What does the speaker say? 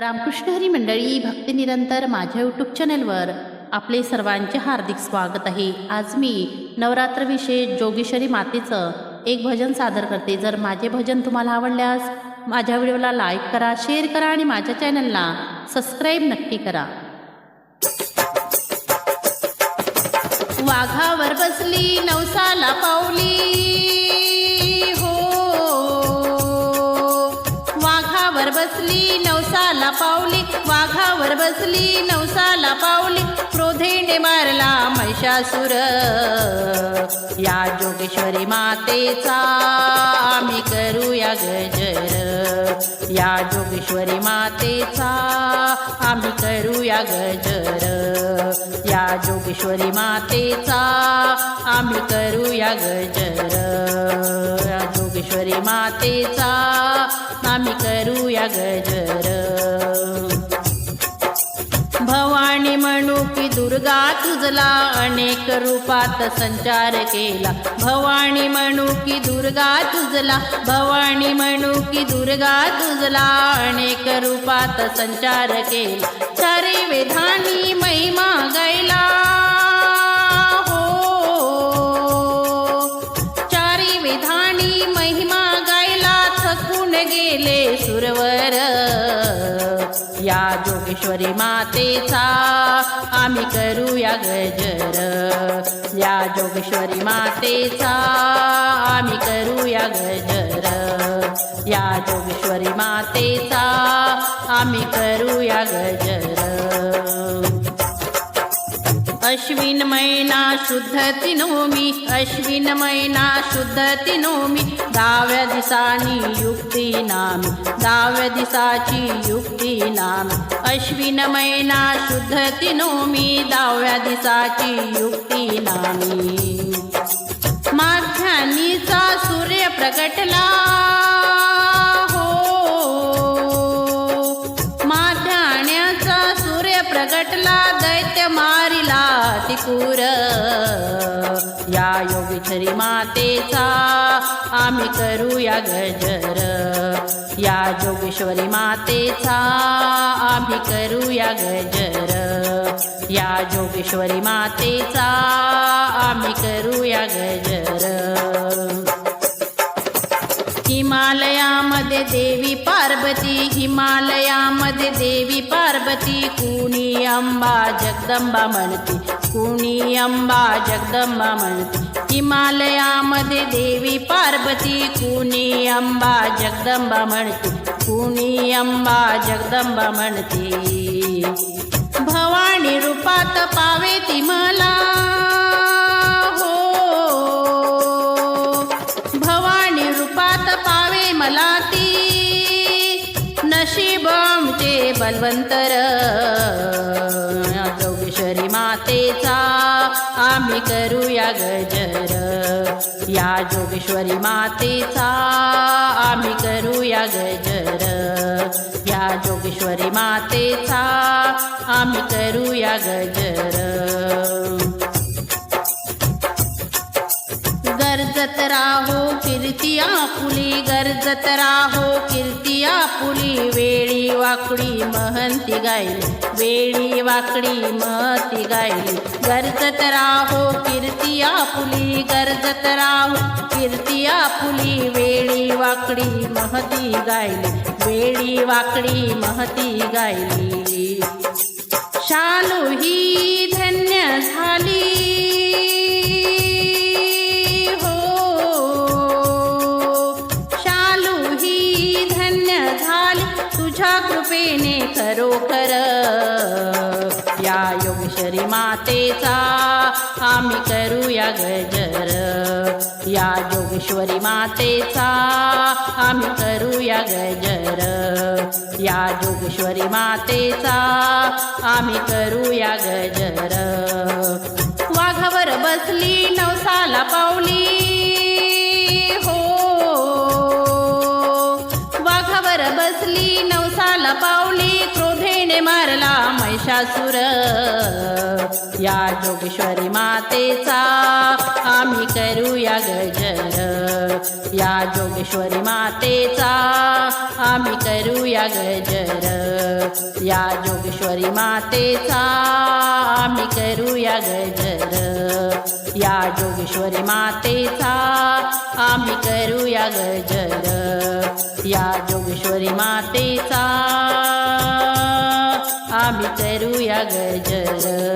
रामकृष्ण हरी मंडळी भक्तिनिरंतर माझ्या यूट्यूब चॅनलवर आपले सर्वांचे हार्दिक स्वागत आहे. आज मी नवरात्र विशेष जोगेश्वरी मातेचं एक भजन सादर करते. जर माझे भजन तुम्हाला आवडल्यास माझ्या व्हिडिओला लाईक करा शेअर करा आणि माझ्या चॅनलला सबस्क्राईब नक्की करा. वाघावर बसली नवसाला पावली. बसली नवसाला पावली क्रोधेने मारला महिषासुर. या जोगेश्वरी मातेचा आम्ही करूया गजर. या जोगेश्वरी मातेचा आम्ही करूया गजर. या जोगेश्वरी मातेचा आम्ही करूया गजर. या जोगेश्वरी मातेचा आम्ही करूया गजर. भवानी की दुर्गा तुझला अनेक रूपात संचार केला. भवानी म्हणू की दुर्गा तुझला भवानी म्हणू की दुर्गा तुझला अनेक रूपात संचार केला. चारी विधानी महिमा गायला. जोगेश्वरी मातेचा. आम्ही करूया गजर. या जोगेश्वरी मातेचा. आम्ही करूया गजर. या जोगेश्वरी मातेचा. आम्ही करूया गजर. अश्विन महिना शुद्ध तिनोमी अश्विन महिना शुद्ध तिनोमी दहाव्या दिसानी युक्ती नाम दहाव्या दिसाची युक्ती नाम अश्विन महिना शुद्ध तिनोमी दहाव्या दिसाची युक्ती नामी. माध्यानीचा सूर्य प्रगटला पुर या योगेश्वरी मातेचा आम्ही करूया गजर. या जोगेश्वरी मातेचा आम्ही करूया गजर. या जोगेश्वरी मातेचा आम्ही करूया गजर. हिमालयामध्ये देवी पार्वती हिमालयामध्ये देवी पार्वती कुणी अंबा जगदंबा म्हणते कुणी अंबा जगदंबा म्हणते. हिमालयामध्ये देवी पार्वती कुणी अंबा जगदंबा म्हणते कुणी अंबा जगदंबा म्हणते. भवा नशी बॉम्बचे बलवंतर. चौकेश्वरी जोगेश्वरी मातेचा आम्ही करूया गजर. या जोगेश्वरी मातेचा आम्ही करूया गजर. या जोगेश्वरी मातेचा आम्ही करूया गजर. गरजत राहो कीर्ती आपुली वेळी वाकडी महंती गायली वेळी वाकडी महती गायली. गरजत राहो कीर्ती आपुली गरजत राहो कीर्ती आपुली वेळी वाकडी महती गायली वेळी वाकडी महती गायली. शानू ही कृपेने खरोखर. या योगेश्वरी मातेचा आम्ही करूया गजर. या योगेश्वरी मातेचा आम्ही करूया गजर. या जोगेश्वरी मातेचा आम्ही करूया गजर. मारला पावली क्रोधेने मारला महिषासुर. या जोगेश्वरी मातेचा आम्ही करूया गजर. या जोगेश्वरी मातेचा आम्ही करूया गजर. या जोगेश्वरी मातेचा आम्ही करूया गजर. या जोगेश्वरी मातेचा आम्ही करूया गजर. या जोगेश्वरी मातेचा. आम्ही करूया गजर.